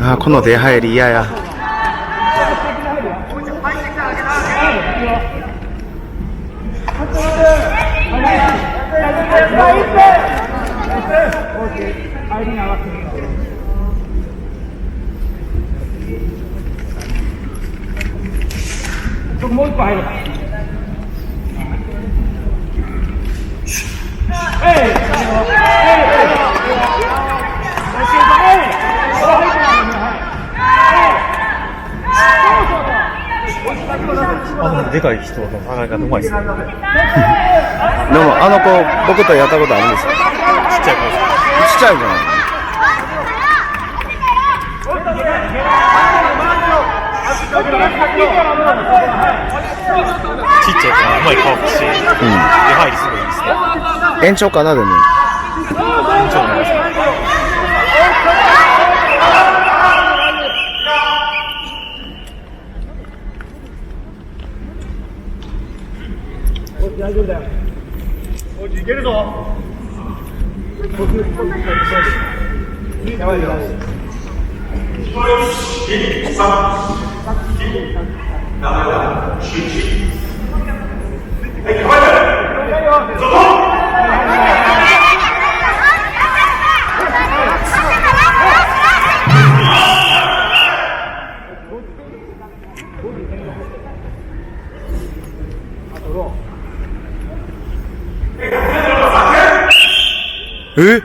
ああこの出入り嫌や。もう一個入る。あ、でもでかい。人の考え方うまい。っすね。でもあの子僕とやったことあるんですよちっちゃい。子ちっちゃい。じゃないちっちゃい子がうまい顔して、出入りすごいいいですね。延長かなでも。緊張になりますね。え？っ